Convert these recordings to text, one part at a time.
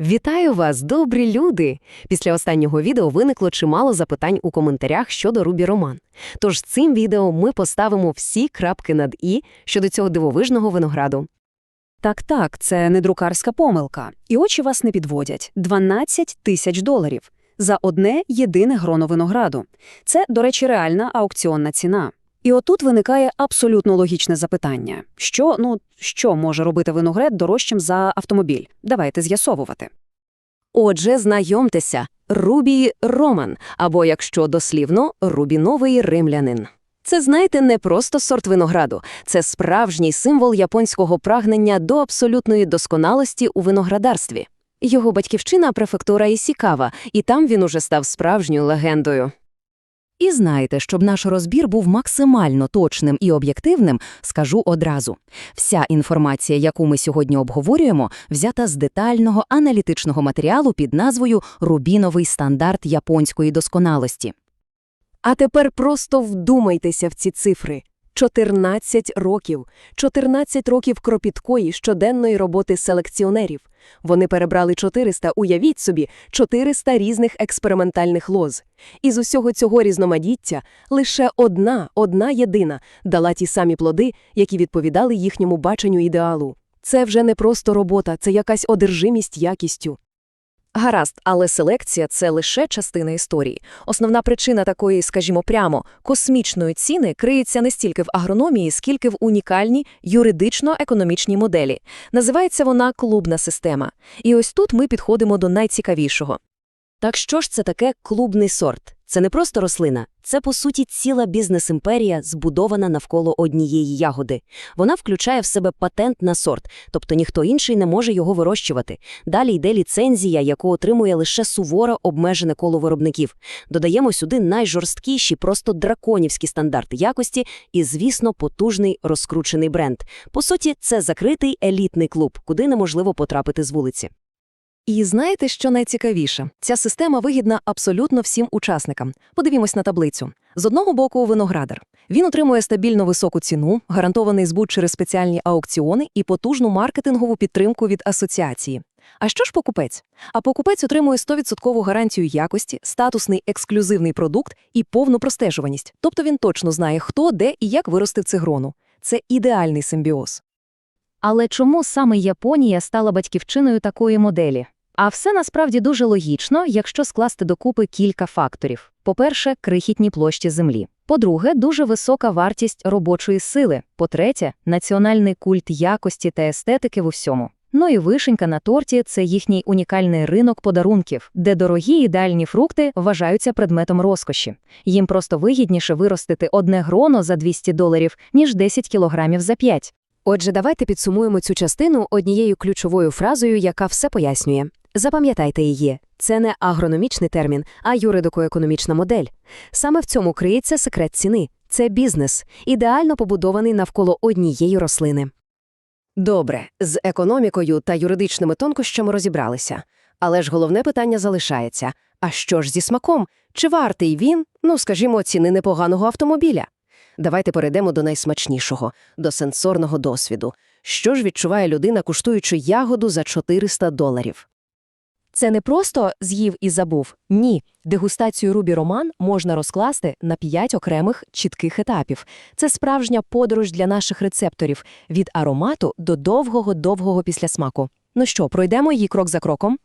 Вітаю вас, добрі люди! Після останнього відео виникло чимало запитань у коментарях щодо Рубі Роман. Тож цим відео ми поставимо всі крапки над і щодо цього дивовижного винограду. Так, так, це не друкарська помилка. І очі вас не підводять. 12 тисяч доларів за одне єдине гроно винограду. Це, до речі, реальна аукціонна ціна. І отут виникає абсолютно логічне запитання. Що, ну, що може робити виноград дорожчим за автомобіль? Давайте з'ясовувати. Отже, знайомтеся, Рубі Роман, або, якщо дослівно, рубіновий римлянин. Це, знаєте, не просто сорт винограду, це справжній символ японського прагнення до абсолютної досконалості у виноградарстві. Його батьківщина – префектура Ісікава, і там він уже став справжньою легендою. І знаєте, щоб наш розбір був максимально точним і об'єктивним, скажу одразу. Вся інформація, яку ми сьогодні обговорюємо, взята з детального аналітичного матеріалу під назвою «Рубіновий стандарт японської досконалості». А тепер просто вдумайтеся в ці цифри. 14 років. 14 років кропіткої щоденної роботи селекціонерів. Вони перебрали 400, уявіть собі, 400 різних експериментальних лоз. Із усього цього різноманіття лише одна, одна єдина дала ті самі плоди, які відповідали їхньому баченню ідеалу. Це вже не просто робота, це якась одержимість якістю. Гаразд, але селекція – це лише частина історії. Основна причина такої, скажімо прямо, космічної ціни криється не стільки в агрономії, скільки в унікальній юридично-економічній моделі. Називається вона клубна система. І ось тут ми підходимо до найцікавішого. Так що ж це таке клубний сорт? Це не просто рослина, це, по суті, ціла бізнес-імперія, збудована навколо однієї ягоди. Вона включає в себе патент на сорт, тобто ніхто інший не може його вирощувати. Далі йде ліцензія, яку отримує лише суворо обмежене коло виробників. Додаємо сюди найжорсткіші, просто драконівські стандарти якості і, звісно, потужний розкручений бренд. По суті, це закритий елітний клуб, куди неможливо потрапити з вулиці. І знаєте, що найцікавіше? Ця система вигідна абсолютно всім учасникам. Подивімось на таблицю. З одного боку виноградар. Він отримує стабільно високу ціну, гарантований збут через спеціальні аукціони і потужну маркетингову підтримку від асоціації. А що ж покупець? А покупець отримує 100% гарантію якості, статусний ексклюзивний продукт і повну простежуваність. Тобто він точно знає, хто, де і як виростив цигрону. Це ідеальний симбіоз. Але чому саме Японія стала батьківчиною такої моделі? А все насправді дуже логічно, якщо скласти докупи кілька факторів. По-перше, крихітні площі землі. По-друге, дуже висока вартість робочої сили. По-третє, національний культ якості та естетики в усьому. Ну і вишенька на торті це їхній унікальний ринок подарунків, де дорогі ідеальні фрукти вважаються предметом розкоші. Їм просто вигідніше виростити одне гроно за 200 доларів, ніж 10 кілограмів за 5. Отже, давайте підсумуємо цю частину однією ключовою фразою, яка все пояснює. Запам'ятайте її. Це не агрономічний термін, а юридико-економічна модель. Саме в цьому криється секрет ціни. Це бізнес, ідеально побудований навколо однієї рослини. Добре, з економікою та юридичними тонкощами розібралися. Але ж головне питання залишається. А що ж зі смаком? Чи вартий він, ну, скажімо, ціни непоганого автомобіля? Давайте перейдемо до найсмачнішого, до сенсорного досвіду. Що ж відчуває людина, куштуючи ягоду за 400 доларів? Це не просто з'їв і забув. Ні. Дегустацію Рубі Роман можна розкласти на п'ять окремих чітких етапів. Це справжня подорож для наших рецепторів від аромату до довгого-довгого післясмаку. Ну що, пройдемо її крок за кроком?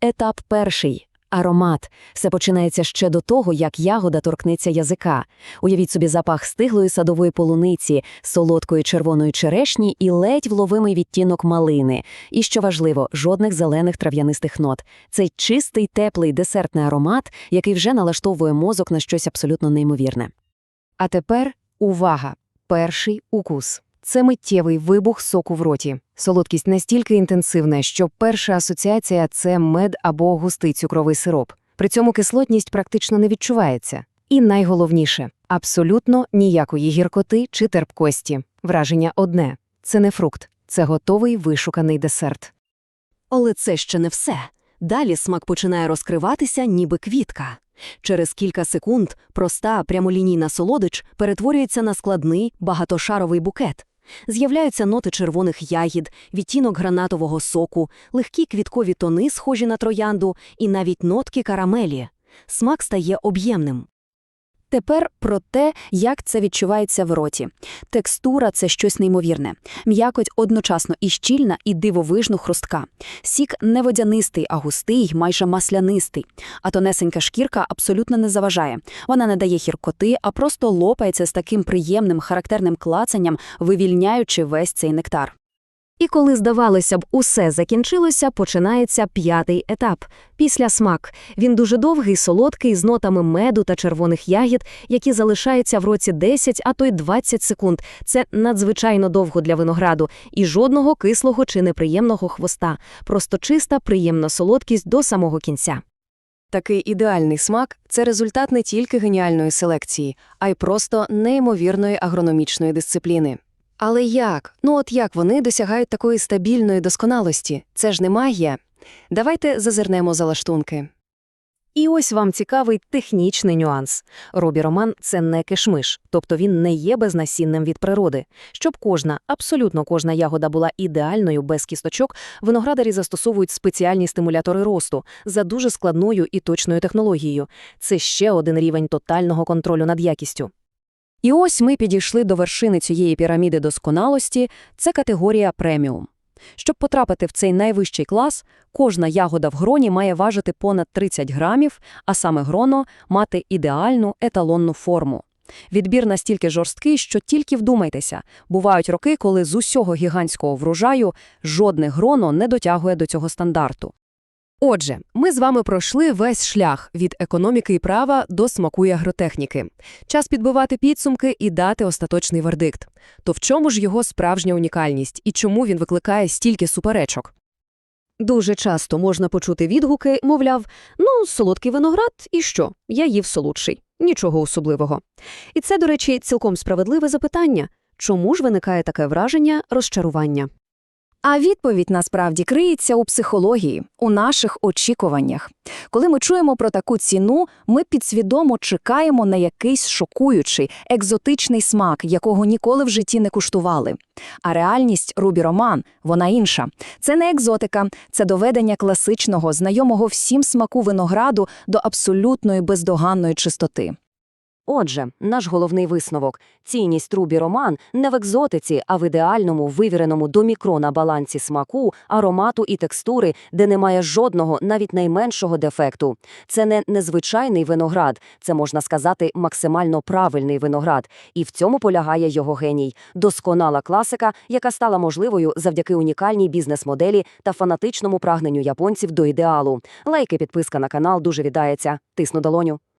Етап перший. Аромат. Все починається ще до того, як ягода торкнеться язика. Уявіть собі запах стиглої садової полуниці, солодкої червоної черешні і ледь вловимий відтінок малини. І, що важливо, жодних зелених трав'янистих нот. Цей чистий, теплий десертний аромат, який вже налаштовує мозок на щось абсолютно неймовірне. А тепер увага! Перший укус. Це миттєвий вибух соку в роті. Солодкість настільки інтенсивна, що перша асоціація – це мед або густий цукровий сироп. При цьому кислотність практично не відчувається. І найголовніше – абсолютно ніякої гіркоти чи терпкості. Враження одне – це не фрукт, це готовий вишуканий десерт. Але це ще не все. Далі смак починає розкриватися, ніби квітка. Через кілька секунд проста прямолінійна солодич перетворюється на складний багатошаровий букет. З'являються ноти червоних ягід, відтінок гранатового соку, легкі квіткові тони, схожі на троянду, і навіть нотки карамелі. Смак стає об'ємним. Тепер про те, як це відчувається в роті. Текстура – це щось неймовірне. М'якоть одночасно і щільна, і дивовижно хрустка. Сік не водянистий, а густий, майже маслянистий. А тонесенька шкірка абсолютно не заважає. Вона не дає гіркоти, а просто лопається з таким приємним характерним клацанням, вивільняючи весь цей нектар. І коли, здавалося б, усе закінчилося, починається п'ятий етап – після смак. Він дуже довгий, солодкий, з нотами меду та червоних ягід, які залишаються в році 10, а то й 20 секунд. Це надзвичайно довго для винограду. І жодного кислого чи неприємного хвоста. Просто чиста, приємна солодкість до самого кінця. Такий ідеальний смак – це результат не тільки геніальної селекції, а й просто неймовірної агрономічної дисципліни. Але як? Ну от як вони досягають такої стабільної досконалості? Це ж не магія. Давайте зазирнемо за лаштунки. І ось вам цікавий технічний нюанс. Робі Роман – це не кишмиш, тобто він не є безнасінним від природи. Щоб кожна, абсолютно кожна ягода була ідеальною без кісточок, виноградарі застосовують спеціальні стимулятори росту за дуже складною і точною технологією. Це ще один рівень тотального контролю над якістю. І ось ми підійшли до вершини цієї піраміди досконалості – це категорія преміум. Щоб потрапити в цей найвищий клас, кожна ягода в гроні має важити понад 30 грамів, а саме гроно – мати ідеальну еталонну форму. Відбір настільки жорсткий, що тільки вдумайтеся, бувають роки, коли з усього гігантського врожаю жодне гроно не дотягує до цього стандарту. Отже, ми з вами пройшли весь шлях від економіки і права до смаку і агротехніки. Час підбивати підсумки і дати остаточний вердикт. То в чому ж його справжня унікальність і чому він викликає стільки суперечок? Дуже часто можна почути відгуки, мовляв, ну, солодкий виноград і що? Я їв солодший. Нічого особливого. І це, до речі, цілком справедливе запитання. Чому ж виникає таке враження розчарування? А відповідь насправді криється у психології, у наших очікуваннях. Коли ми чуємо про таку ціну, ми підсвідомо чекаємо на якийсь шокуючий, екзотичний смак, якого ніколи в житті не куштували. А реальність Рубі Роман, вона інша. Це не екзотика, це доведення класичного, знайомого всім смаку винограду до абсолютної бездоганної чистоти. Отже, наш головний висновок – цінність Рубі Роман не в екзотиці, а в ідеальному, вивіреному до мікрона балансі смаку, аромату і текстури, де немає жодного, навіть найменшого дефекту. Це не незвичайний виноград, це, можна сказати, максимально правильний виноград. І в цьому полягає його геній – досконала класика, яка стала можливою завдяки унікальній бізнес-моделі та фанатичному прагненню японців до ідеалу. Лайки, підписка на канал дуже віддається. Тисну долоню.